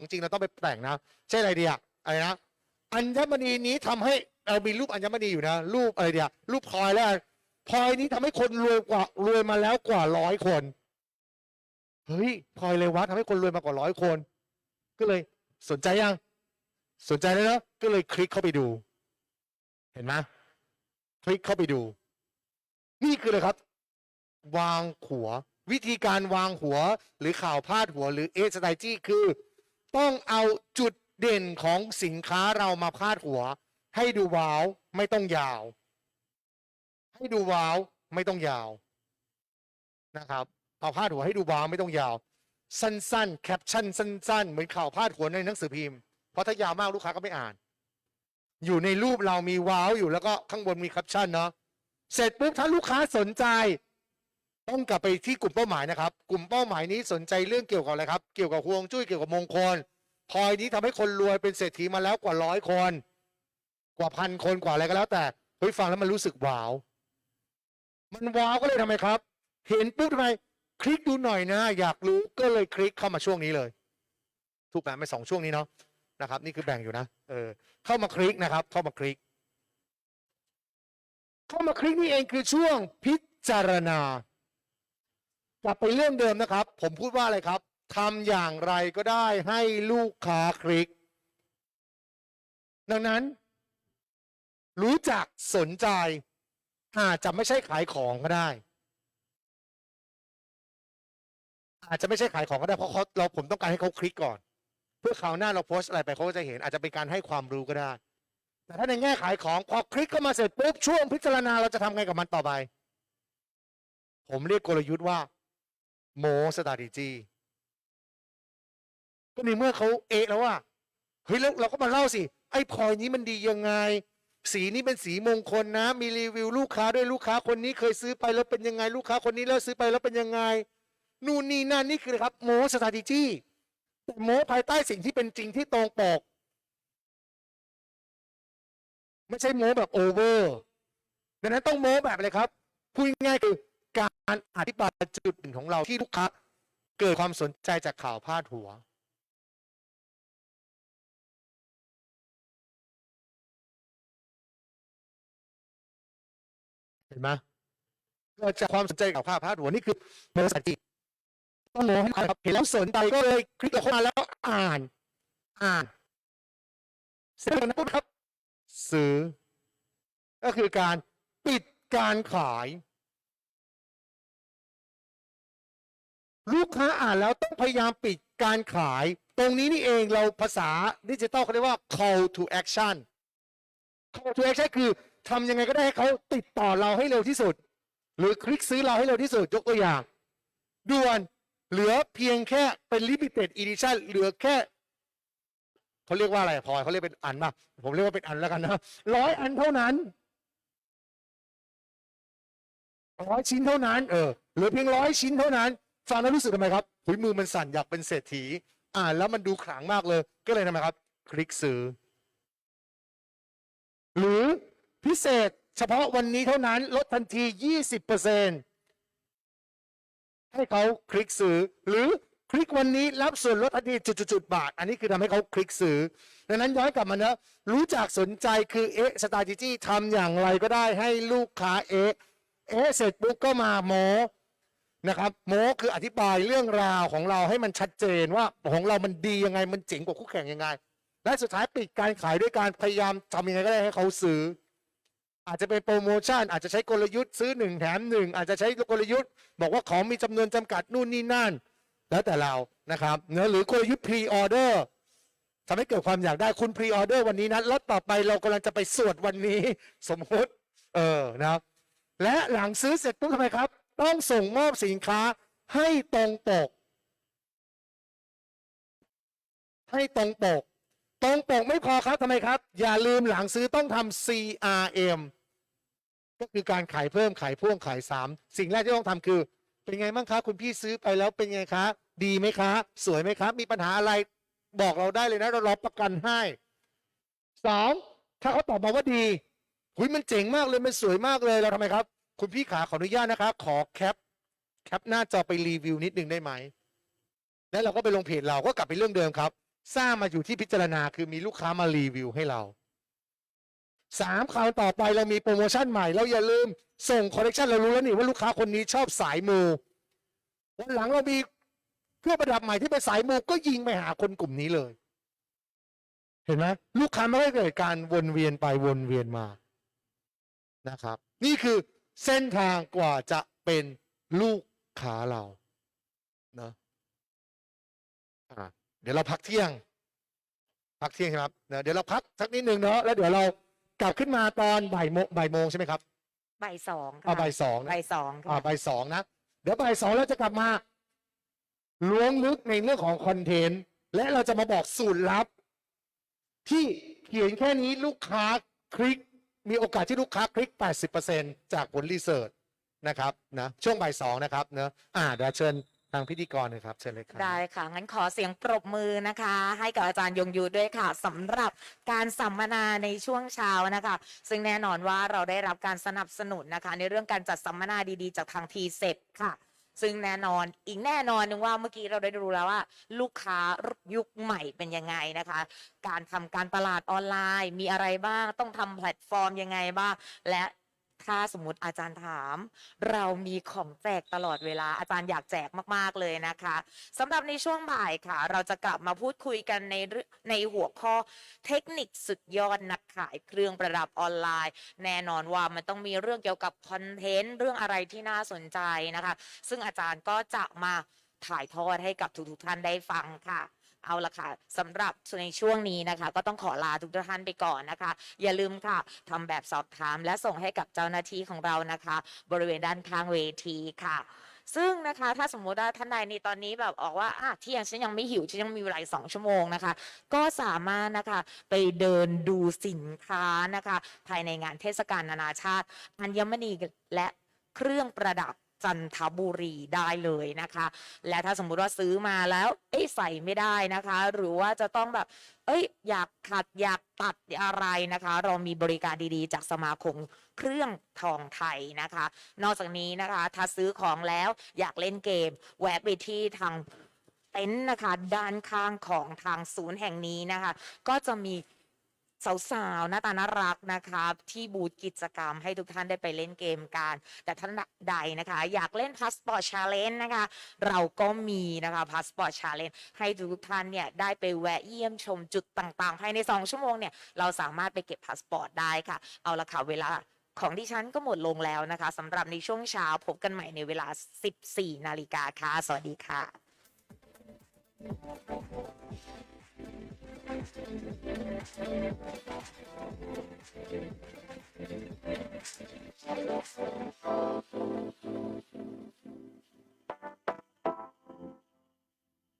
จริงเราต้องไปแต่งนะใช่อะไรดีอะอะไรนะอัญมณีนี้ทำให้เรามีรูปอัญมณีอยู่นะ รูปอะไรเดียรูปพลอยแล้วพลอยนี้ทำให้คนรวยกว่ารวยมาแล้วกว่าร้อยคนเฮ้ยพลอยเลยวะทำให้คนรวยมากกว่าร้อยคน ก็เลยสนใจยังสนใจแล้วเนอะก็เลยคลิกเข้าไปดู เห็นไหมคลิกเข้าไปดู นี่คือเลยครับ วางหัว วิธีการวางหัวหรือข่าวพาดหัวหรือเอสไตจี้คือ ต้องเอาจุดเด่นของสินค้าเรามาพาดหัว ให้ดูว้าวไม่ต้องยาว ให้ดูว้าวไม่ต้องยาวนะครับเอาพาดหัวให้ดูว้าวไม่ต้องยาว สั้นๆ แคปชั่นสั้น ๆ เหมือนข่าวพาดหัวในหนังสือพิมพ์เพราะถ้ายาวมากลูกค้าก็ไม่อ่าน อยู่ในรูปเรามีว้าวอยู่แล้วก็ข้างบนมีแคปชั่นเนาะเสร็จปุ๊บถ้าลูกค้าสนใจ ต้องกลับไปที่กลุ่มเป้าหมายนะครับ กลุ่มเป้าหมายนี้สนใจเรื่องเกี่ยวกับอะไรครับ เกี่ยวกับฮวงจุ้ยเกี่ยวกับมงคลพลอยนี้ทำให้คนรวยเป็นเศรษฐีมาแล้วกว่าร้อยคน กว่าพันคนกว่าอะไรก็แล้วแต่เฮ้ยฟังแล้วมันรู้สึกว้าว มันว้าวก็เลยทำไมครับ เห็นปุ๊บทำไมคลิกดูหน่อยนะ อยากรู้ก็เลยคลิกเข้ามาช่วงนี้เลย ถูกไหมไม่สองช่วงนี้เนาะนะครับ นี่คือแบ่งอยู่นะเออเข้ามาคลิกนะครับ เข้ามาคลิก เข้ามาคลิกนี่เองคือช่วงพิจารณา กลับไปเรื่องเดิมนะครับ ผมพูดว่าอะไรครับทำอย่างไรก็ได้ให้ลูกค้าคลิก ดังนั้น รู้จักสนใจอาจจะไม่ใช่ขายของก็ได้ อาจจะไม่ใช่ขายของก็ได้เพราะเขาเราผมต้องการให้เขาคลิกก่อน เพื่อคราวหน้าเราโพสต์อะไรไปเขาก็จะเห็น อาจจะเป็นการให้ความรู้ก็ได้ แต่ถ้าในแง่ขายของพอคลิกเข้ามาเสร็จปุ๊บช่วงพิจารณาเราจะทำไงกับมันต่อไป ผมเรียกกลยุทธ์ว่า โมสตาดิจีก็ในเมื่อเขาเอะแล้วว่าเฮ้ยแล้วเราก็มาเล่าสิ ไอ้พลอยนี้มันดียังไง สีนี้เป็นสีมงคลนะ มีรีวิวลูกค้าด้วยลูกค้าคนนี้เคยซื้อไปแล้วเป็นยังไง ลูกค้าคนนี้แล้วซื้อไปแล้วเป็นยังไง นู่นนี่นั่นนี่คือครับโมสตาดิจีแต่โมภายใต้สิ่งที่เป็นจริงที่ตรงปกไม่ใช่โมแบบโอเวอร์ดังนั้นต้องโมแบบอะไรครับพูดง่ายคือ การอธิบายจุดหนึ่งของเราที่ลูกค้าเกิดความสนใจจากข่าวพาดหัว เห็นไหมเกิดจากความสนใจข่าวพาดหัวนี่คือโมสติต้องโม้ให้ครับเห็นแล้วสนใจก็เลยคลิกเข้ามาแล้วอ่าน อ่านเสร็จแล้วนะครับ ซื้อ ก็คือการปิดการขาย ลูกค้าอ่านแล้วต้องพยายามปิดการขาย ตรงนี้นี่เองเราภาษาดิจิตอลเขาเรียกว่า call to action call to action คือทำยังไงก็ได้ให้เขาติดต่อเราให้เร็วที่สุด หรือคลิกซื้อเราให้เร็วที่สุดยกตัวอย่างด่วนเหลือเพียงแค่เป็น limited edition เหลือแค่เขาเรียกว่าอะไรพลอยเขาเรียกเป็นอันป่ะผมเรียกว่าเป็นอันแล้วกันนะร้อยอันเท่านั้นร้อยชิ้นเท่านั้นเออเหลือเพียงร้อยชิ้นเท่านั้น ฟังแล้วรู้สึกทำไมครับหุยมือมันสั่นอยากเป็นเศรษฐี อ่านแล้วมันดูขลังมากเลย ก็เลยทำไมครับ คลิกซื้อ หรือพิเศษเฉพาะวันนี้เท่านั้นลดทันที 20%ให้เขาคลิกซื้อ หรือคลิกวันนี้รับส่วนลดทันทีจุดๆบาท อันนี้คือทำให้เขาคลิกซื้อ ดังนั้นย้อนกลับมานะ รู้จักสนใจคือเอ๊ะสตาจิจี้ทำอย่างไรก็ได้ให้ลูกค้าเอ๊ะเอ๊ะเสร็จปุ๊บก็มาโม นะครับโมคืออธิบายเรื่องราวของเราให้มันชัดเจนว่าของเรามันดียังไงมันเจ๋งกว่าคู่แข่งยังไง และสุดท้ายปิดการขายด้วยการพยายามทำยังไงก็ได้ให้เขาซื้อ อาจจะเป็นโปรโมชั่น อาจจะใช้กลยุทธ์ซื้อหนึ่งแถมหนึ่งอาจจะใช้กลยุทธ์ บอกว่าของมีจำนวนจำกัดนู่นนี่นั่น แล้วแต่เรานะครับเนื้อะหรือกลยุทธ์พรีออเดอร์ทำให้เกิดความอยากได้คุณพรีออเดอร์วันนี้นะแล้วต่อไปเรากำลังจะไปสวดวันนี้สมมติ เออนะครับและหลังซื้อเสร็จปุ๊บทำไมครับ ต้องส่งมอบสินค้าให้ตรงปก ให้ตรงปก ตรงปกไม่พอครับทำไมครับ อย่าลืมหลังซื้อต้องทำ CRM ก็คือการขายเพิ่มขายพ่วงขายซ้ำสิ่งแรกที่ต้องทำคือ เป็นไงบ้างคะคุณพี่ซื้อไปแล้วเป็นไงคะดีไหมคะสวยไหมครับ มีปัญหาอะไรบอกเราได้เลยนะเรารับประกันให้สองถ้าเขาตอบมาว่าดีหุยมันเจ๋งมากเลยมันสวยมากเลยเราทำไมครับ คุณพี่ขาขออนุญาตนะครับขอแคป แคปหน้าจอไปรีวิวนิดนึงได้ไหม แล้วเราก็ไปลงเพจเราก็กลับไปเรื่องเดิมครับ สร้างมาอยู่ที่พิจารณาคือมีลูกค้ามารีวิวให้เราสามคราวต่อไปเรามีโปรโมชั่นใหม่ เราอย่าลืมส่งคอลเลกชันเรารู้แล้วนี่ว่าลูกค้าคนนี้ชอบสายมูวันหลังเรามีเครื่องประดับใหม่ที่เป็นสายมูก็ยิงไปหาคนกลุ่มนี้เลย เห็นไหมลูกค้าไม่ได้เกิดการวนเวียนไปวนเวียนมานะครับ นี่คือ เส้นทางกว่าจะเป็นลูกค้าเราเนอะอะเดี๋ยวเราพักเที่ยง พักเที่ยงครับเนอะเดี๋ยวเราพักสักนิดนึงเนาะแล้วเดี๋ยวเรากลับขึ้นมาตอนบ่ายโมงบ่ายโมงใช่ไหมครับบ่ายสองอ่าค่ะบ่ายสองนะบ่ายสองอ่าค่ะบ่ายสองนะเดี๋ยวบ่ายสองเราจะกลับมาล้วงลึกในเรื่องของคอนเทนต์และเราจะมาบอกสูตรลับ ที่เขียนแค่นี้ลูกค้าคลิก มีโอกาสที่ลูกค้าคลิก 80%จากผลรีเสิร์ชนะครับนะช่วงบ่ายสองนะครับเนอะอ่าเดี๋ยวเชิญทางพิธีกรเลยครับเชิญเลยครับได้ค่ะ งั้นขอเสียงปรบมือนะคะ ให้กับอาจารย์ยงยุทธด้วยค่ะสำหรับการสัมมนาในช่วงเช้านะคะ ซึ่งแน่นอนว่าเราได้รับการสนับสนุนนะคะ ในเรื่องการจัดสัมมนาดีๆ จากทางทีเซ็ค่ะ ซึ่งแน่นอนอีกแน่นอนหนึ่งว่าเมื่อกี้เราได้รู้แล้วว่า ลูกค้ายุคใหม่เป็นยังไงนะคะ การทำการตลาดออนไลน์มีอะไรบ้าง ต้องทำแพลตฟอร์มยังไงบ้าง และ ถ้าสมมติอาจารย์ถาม เรามีของแจกตลอดเวลาอาจารย์อยากแจกมากๆเลยนะคะสำหรับในช่วงบ่ายค่ะ เราจะกลับมาพูดคุยกันในในหัวข้อเทคนิคสุดยอดนักขายเครื่องประดับออนไลน์ แน่นอนว่ามันต้องมีเรื่องเกี่ยวกับคอนเทนต์เรื่องอะไรที่น่าสนใจนะคะ ซึ่งอาจารย์ก็จะมาถ่ายทอดให้กับทุกๆท่านได้ฟังค่ะ เอาละค่ะสำหรับในช่วงนี้นะคะ ก็ต้องขอลาทุกท่านไปก่อนนะคะ อย่าลืมค่ะทำแบบสอบถามและส่งให้กับเจ้าหน้าที่ของเรานะคะ บริเวณด้านข้างเวทีค่ะ ซึ่งนะคะถ้าสมมติว่าท่านใดนี่ตอนนี้แบบออกว่าอะเที่ยงฉันยังไม่หิวฉันยังมีเวลาอีกสองชั่วโมงนะคะ ก็สามารถนะคะไปเดินดูสินค้านะคะ ภายในงานเทศกาลนานาชาติอัญมณีและเครื่องประดับ จันทบุรีได้เลยนะคะ และถ้าสมมุติว่าซื้อมาแล้วเอ้ใส่ไม่ได้นะคะ หรือว่าจะต้องแบบ เอ้ย อยากขัดอยากตัดอะไรนะคะ เรามีบริการดีๆ จากสมาคมเครื่องทองไทยนะคะ นอกจากนี้นะคะ ถ้าซื้อของแล้วอยากเล่นเกม แวะไปที่ทางเต็นท์นะคะ ด้านข้างของทางศูนย์แห่งนี้นะคะ ก็จะมี สาวๆหน้าตาน่ารักนะคะที่บูธกิจกรรมให้ทุกท่านได้ไปเล่นเกมกัน แต่ท่านใดนะคะ อยากเล่น Passport Challenge นะคะ เราก็มีนะคะ Passport Challenge ให้ทุกท่านเนี่ยได้ไปแวะเยี่ยมชมจุดต่างๆ ภายใน 2 ชั่วโมงเนี่ยเราสามารถไปเก็บพาสปอร์ตได้ค่ะ เอาละค่ะเวลาของดิฉันก็หมดลงแล้วนะคะสำหรับในช่วงเช้าพบกันใหม่ในเวลา 14 นาฬิกาค่ะ สวัสดีค่ะ Thank you.